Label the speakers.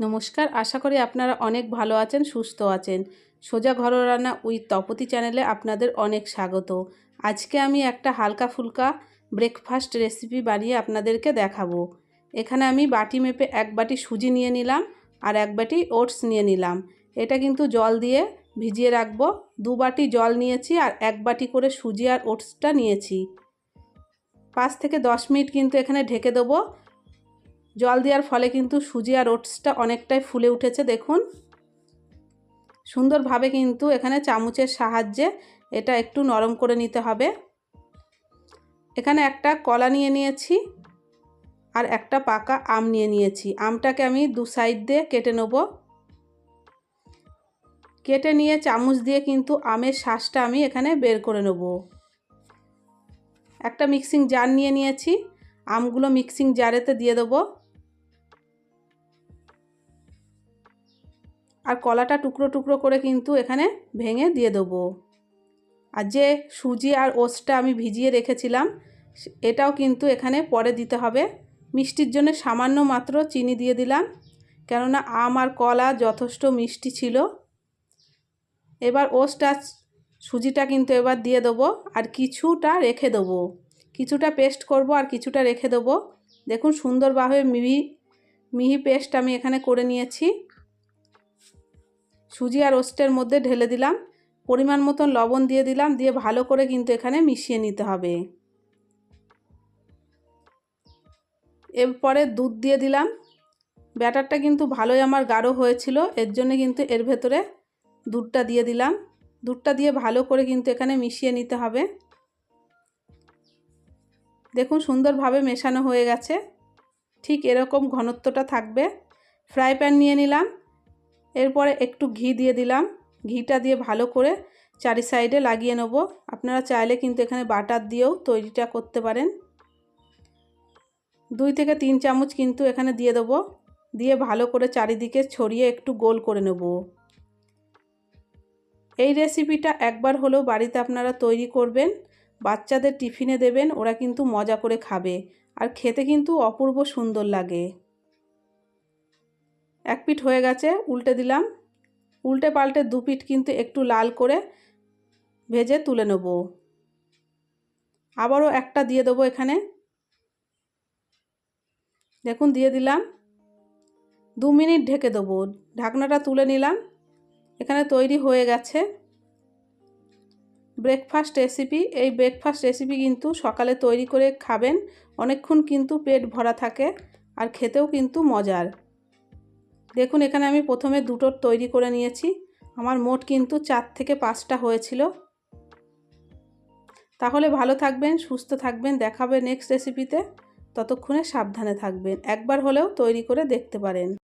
Speaker 1: নমস্কার, আশা করি আপনারা অনেক ভালো আছেন, সুস্থ আছেন। সোজা ঘরোয়া রান্না উইথ তপতি চ্যানেলে আপনাদের অনেক স্বাগত। আজকে আমি একটা হালকা ফুলকা ব্রেকফাস্ট রেসিপি বানিয়ে আপনাদেরকে দেখাবো। এখানে আমি বাটি মেপে এক বাটি সুজি নিয়ে নিলাম আর এক বাটি ওটস নিয়ে নিলাম। এটা কিন্তু জল দিয়ে ভিজিয়ে রাখব। দু বাটি জল নিয়েছি আর এক বাটি করে সুজি আর ওটসটা নিয়েছি। পাঁচ থেকে দশ মিনিট কিন্তু এখানে ঢেকে দেবো। জল দেওয়ার ফলে কিন্তু সুজি আর ওটসটা অনেকটাই ফুলে উঠেছে, দেখুন। সুন্দরভাবে কিন্তু এখানে চামচের সাহায্যে এটা একটু নরম করে নিতে হবে। এখানে একটা কলা নিয়ে নিয়েছি আর একটা পাকা আম নিয়ে নিয়েছি। আমটাকে আমি দু সাইড দিয়ে কেটে নেব। কেটে নিয়ে চামচ দিয়ে কিন্তু আমের শ্বাসটা আমি এখানে বের করে নেব। একটা মিক্সিং জার নিয়ে নিয়েছি। আমগুলো মিক্সিং জারেতে দিয়ে দেবো। আর কলাটা টুকরো টুকরো করে কিন্তু এখানে ভেঙে দিয়ে দেবো। আর যে সুজি আর ওসটা আমি ভিজিয়ে রেখেছিলাম এটাও কিন্তু এখানে পরে দিতে হবে। মিষ্টির জন্য সামান্য মাত্র চিনি দিয়ে দিলাম, কেননা আম আর কলা যথেষ্ট মিষ্টি ছিল। এবার ওসটা সুজিটা কিন্তু এবার দিয়ে দেবো আর কিছুটা রেখে দেবো। কিছুটা পেস্ট করব আর কিছুটা রেখে দেবো। দেখুন সুন্দরভাবে মিহি মিহি পেস্ট আমি এখানে করে নিয়েছি। সুজি আর ওস্টের মধ্যে ঢেলে দিলাম। পরিমাণ মতন লবণ দিয়ে দিলাম, দিয়ে ভালো করে কিন্তু এখানে মিশিয়ে নিতে হবে। এরপরে দুধ দিয়ে দিলাম। ব্যাটারটা কিন্তু ভালোই আমার গাঢ় হয়েছিল, এর জন্য কিন্তু এর ভেতরে দুধটা দিয়ে দিলাম। দুধটা দিয়ে ভালো করে কিন্তু এখানে মিশিয়ে নিতে হবে। দেখুন সুন্দরভাবে মেশানো হয়ে গেছে। ঠিক এরকম ঘনত্বটা থাকবে। ফ্রাই প্যান নিয়ে নিলাম। এরপরে একটু ঘি দিয়ে দিলাম। ঘিটা দিয়ে ভালো করে চারি সাইডে লাগিয়ে নেব। আপনারা চাইলে কিন্তু এখানে বাটার দিয়েও তৈরিটা করতে পারেন। দুই থেকে তিন চামচ কিন্তু এখানে দিয়ে দেবো। দিয়ে ভালো করে চারিদিকে ছড়িয়ে একটু গোল করে নেব। এই রেসিপিটা একবার হলেও বাড়িতে আপনারা তৈরি করবেন, বাচ্চাদের টিফিনে দেবেন, ওরা কিন্তু মজা করে খাবে। আর খেতে কিন্তু অপূর্ব সুন্দর লাগে। এক পিঠ হয়ে গেছে, উল্টে দিলাম। উল্টে পাল্টে দু পিঠ কিন্তু একটু লাল করে ভেজে তুলে নেব। আবারও একটা দিয়ে দেবো এখানে। দেখুন, দিয়ে দিলাম। দু মিনিট ঢেকে দেবো। ঢাকনাটা তুলে নিলাম। এখানে তৈরি হয়ে গেছে ব্রেকফাস্ট রেসিপি এই ব্রেকফাস্ট রেসিপি কিন্তু সকালে তৈরি করে খাবেন। অনেকক্ষণ কিন্তু পেট ভরা থাকে আর খেতেও কিন্তু মজার। দেখুন, এখানে আমি প্রথমে দুটোর তৈরি করে নিয়েছি। আমার মোট কিন্তু চার থেকে পাঁচটা হয়েছিল। তাহলে ভালো থাকবেন, সুস্থ থাকবেন, দেখাবে নেক্সট রেসিপিতে ততক্ষণে সাবধানে থাকবেন। একবার হলেও তৈরি করে দেখতে পারেন।